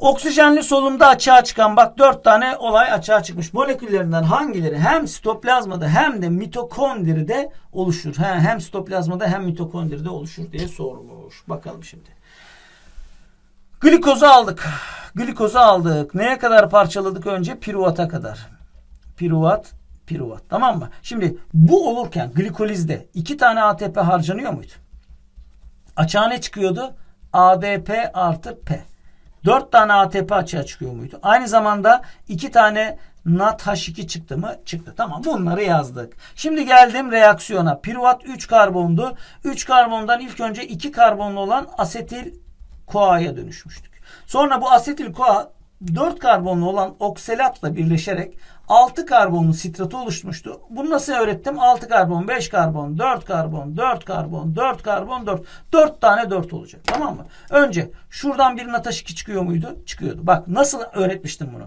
Oksijenli solunumda açığa çıkan bak 4 tane olay açığa çıkmış. Moleküllerinden hangileri hem sitoplazmada hem de mitokondride oluşur? He, hem sitoplazmada hem mitokondride oluşur diye sormuş. Bakalım şimdi. Glikozu aldık. Glikozu aldık. Neye kadar parçaladık önce? Piruvata kadar. Piruvat, piruvat. Tamam mı? Şimdi bu olurken glikolizde iki tane ATP harcanıyor muydu? Açığa ne çıkıyordu? ADP artı P. 4 tane ATP açığa çıkıyor muydu? Aynı zamanda 2 tane NADH2 çıktı mı? Çıktı. Tamam bunları yazdık. Şimdi geldim reaksiyona. Piruvat 3 karbondu. 3 karbondan ilk önce 2 karbonlu olan asetil koa'ya dönüşmüştük. Sonra bu asetil koa 4 karbonlu olan oksalatla birleşerek 6 karbonlu sitratı oluşmuştu. Bunu nasıl öğrettim? 6 karbon, 5 karbon, 4 karbon, 4 karbon, 4 karbon, 4. 4 tane 4 olacak. Tamam mı? Önce şuradan bir nataş 2 çıkıyor muydu? Çıkıyordu. Bak nasıl öğretmiştim bunu.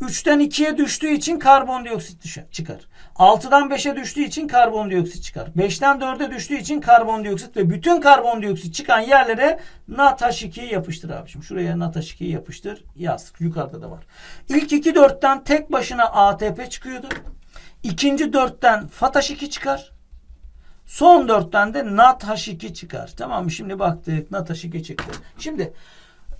3'ten 2'ye düştüğü için karbondioksit düşer, çıkar. 6'dan 5'e düştüğü için karbondioksit çıkar. 5'ten 4'e düştüğü için karbondioksit ve bütün karbondioksit çıkan yerlere NaTH2'yi yapıştır abiciğim. Şuraya NaTH2'yi yapıştır. Yaz. Yukarıda da var. İlk 2 4'ten tek başına ATP çıkıyordu. İkinci 4'ten FATH2 çıkar. Son 4'ten de NaTH2 çıkar. Tamam mı? Şimdi baktık NaTH2 çıktı. Şimdi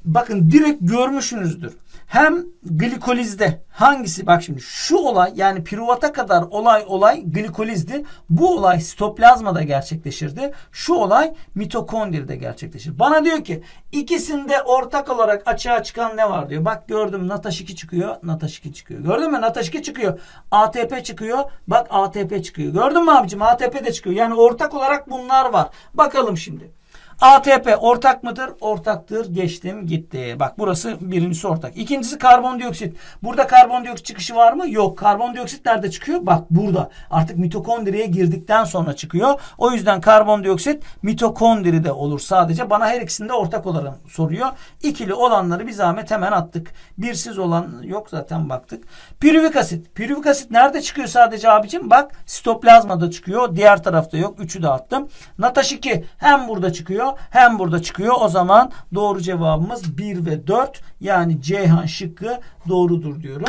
bakın direkt görmüşsünüzdür. Hem glikolizde hangisi bak şimdi şu olay yani piruvata kadar olay olay glikolizdi. Bu olay sitoplazmada gerçekleşirdi. Şu olay mitokondride gerçekleşir. Bana diyor ki ikisinde ortak olarak açığa çıkan ne var diyor. Bak gördüm NATH2 çıkıyor. NATH2 çıkıyor. Gördün mü? NATH2 çıkıyor. ATP çıkıyor. Bak ATP çıkıyor. Gördün mü abicim? ATP de çıkıyor. Yani ortak olarak bunlar var. Bakalım şimdi. ATP ortak mıdır? Ortaktır. Geçtim gitti. Bak burası birincisi ortak. İkincisi karbondioksit. Burada karbondioksit çıkışı var mı? Yok. Karbondioksit nerede çıkıyor? Bak burada. Artık mitokondriye girdikten sonra çıkıyor. O yüzden karbondioksit mitokondride olur sadece. Bana her ikisinde ortak olarak soruyor. İkili olanları bir zahmet hemen attık. Birsiz olan yok zaten baktık. Piruvik asit. Piruvik asit nerede çıkıyor sadece abicim? Bak sitoplazmada çıkıyor. Diğer tarafta yok. Üçü de attım. NATH2 hem burada çıkıyor hem burada çıkıyor. O zaman doğru cevabımız 1 ve 4 yani Ceyhan şıkkı doğrudur diyorum.